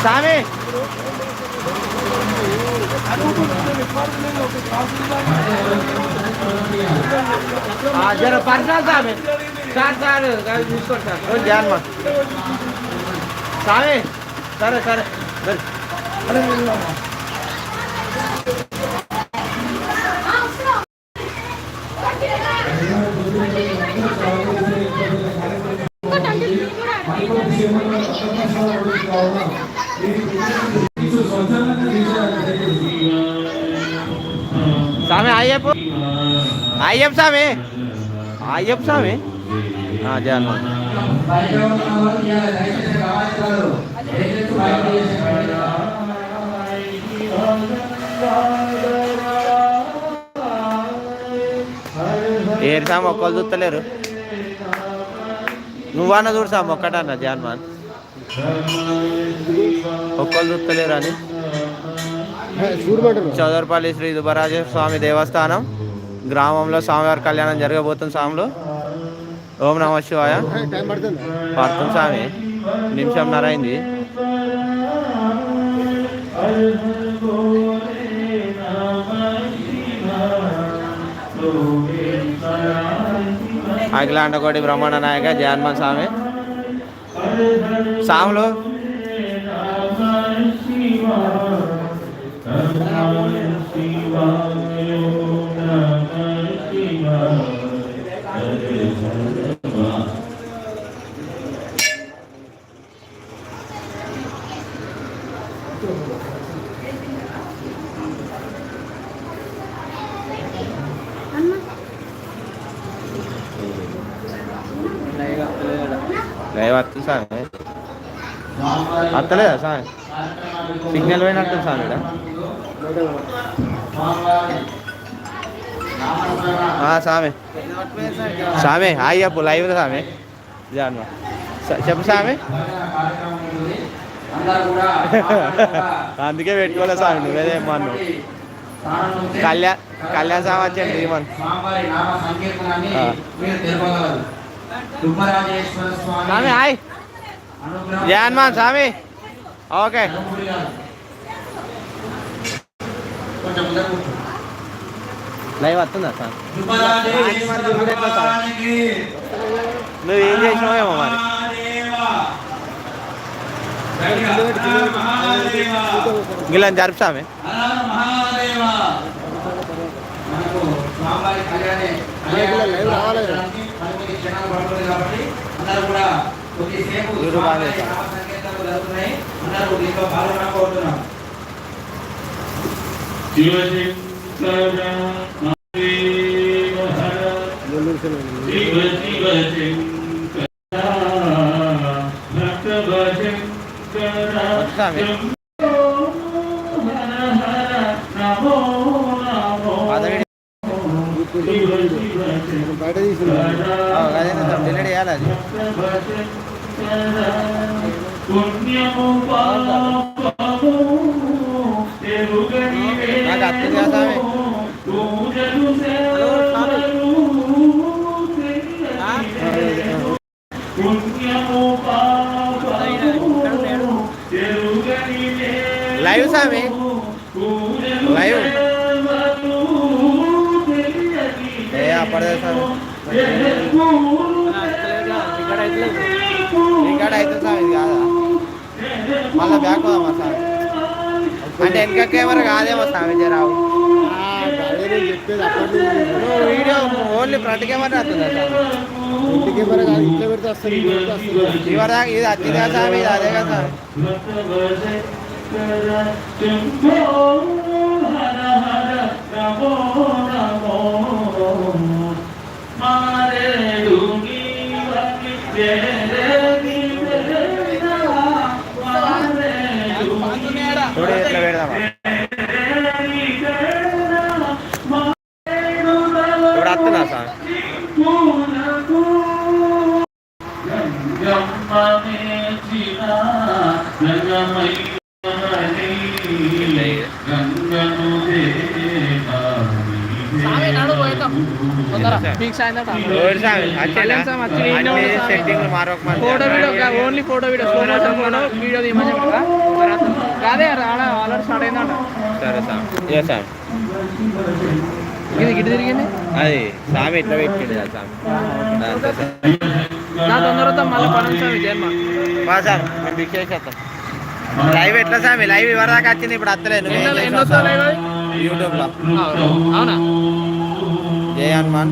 స్వామి ఆ, జర పర్సనల్ స్వామి సార్ సార్ చూసుకోండి సార్ రోజు జాన్మా స్వామి సరే సరే. సరే. స్వామి అయ్యప్ప అయ్యప్ప స్వామి అయ్యప్ప స్వామి ఆ, ఏరు సామ్ ఒక్కళ్ళు చూస్తలేరు. నువ్వన్నా చూడు సామ్ ఒక్కటన్నా జాన్మాన్ ఒక్కళ్ళు చూస్తలేరు అని చౌదరపల్లి శ్రీ దుబ్బరాజేశ్వర స్వామి దేవస్థానం గ్రామంలో స్వామివారి కళ్యాణం జరగబోతుంది స్వాములు. ఓం నమ శివాయ. పడుతుంది స్వామి నిమిషం నరైంది. అఖిలాండకోటి బ్రహ్మాండ నాయక జగన్మోహన్ స్వామి. స్వాములు లైవ్ వస్తుంది స్వామి వస్తలేదా స్వామి సిగ్నల్ పోయినట్టు స్వామి స్వామి స్వామి హాయ్ చెప్పు లైవ్ స్వామి జాను చెప్పు స్వామి అందుకే పెట్టుకోలే స్వామి నువ్వేదే మన్ను కళ్యాణ్ కళ్యాణ్ స్వామి వచ్చండి దిగమని తుమ్మరాజేశ్వర స్వామి హాయ్. జగన్మోహన్ స్వామి. ఓకే. లైవ్ వస్తుందా భగవానికి నువ్వు ఏం చేసినావేమో మరి? ఇలా లైవ్ రావాలి. క్షణాలు పడుతుంది కాబట్టి అందరూ కూడా స్వామివారి చేశారు. నామ సంకీర్తనలు జరుగుతున్నాయి అందరూ దీంట్లో పాల్గొనకపోతున్నాం శివశంకర బయట తీసుకున్నాం డిలీట్ చేయాలి అది నాకు అర్థం లైవ్ సామి లైవ్. ఇక్కడ అయితే స్వామి ఇది కాదా? మళ్ళీ బ్యాక్ పోదామా స్వామి అంటే వెనక కెమెరా కాదేమో అప్పటి నువ్వు వీడియో ఓన్లీ ఫ్రంట్ కెమెరా వస్తుందా స్వామి ఇంటికి మరి కాదు ఇంట్లో పెడితే వస్తుంది ఇంట్లో పెడితే వస్తుంది. ఇవరి దాకా ఇది వచ్చింది కదా స్వామి ఇది అదే కదా చూడు ఎట్లా పెడదామా? ఇప్పుడు వస్తున్నా సార్? గంగను స్వామి photo video only photo video. Slow motion photo video. తీయమని కాదే ఆడ ఆల్రెడీ స్టార్ట్ అయిందంట. సరే ఇది గిట్టి తిరిగింది? అది స్వామి ఇట్లా. నా తొందరతో మళ్ళీ పని జన్మ బిక్ చేసేస్తాం. లైవ్ ఎట్లా స్వామి? లైవ్ దాకా వచ్చింది ఇప్పుడు అత్తలేదు ఎన్నో ఎన్నో సార్లు యూట్యూబ్లో. అవునా? এয়ারমান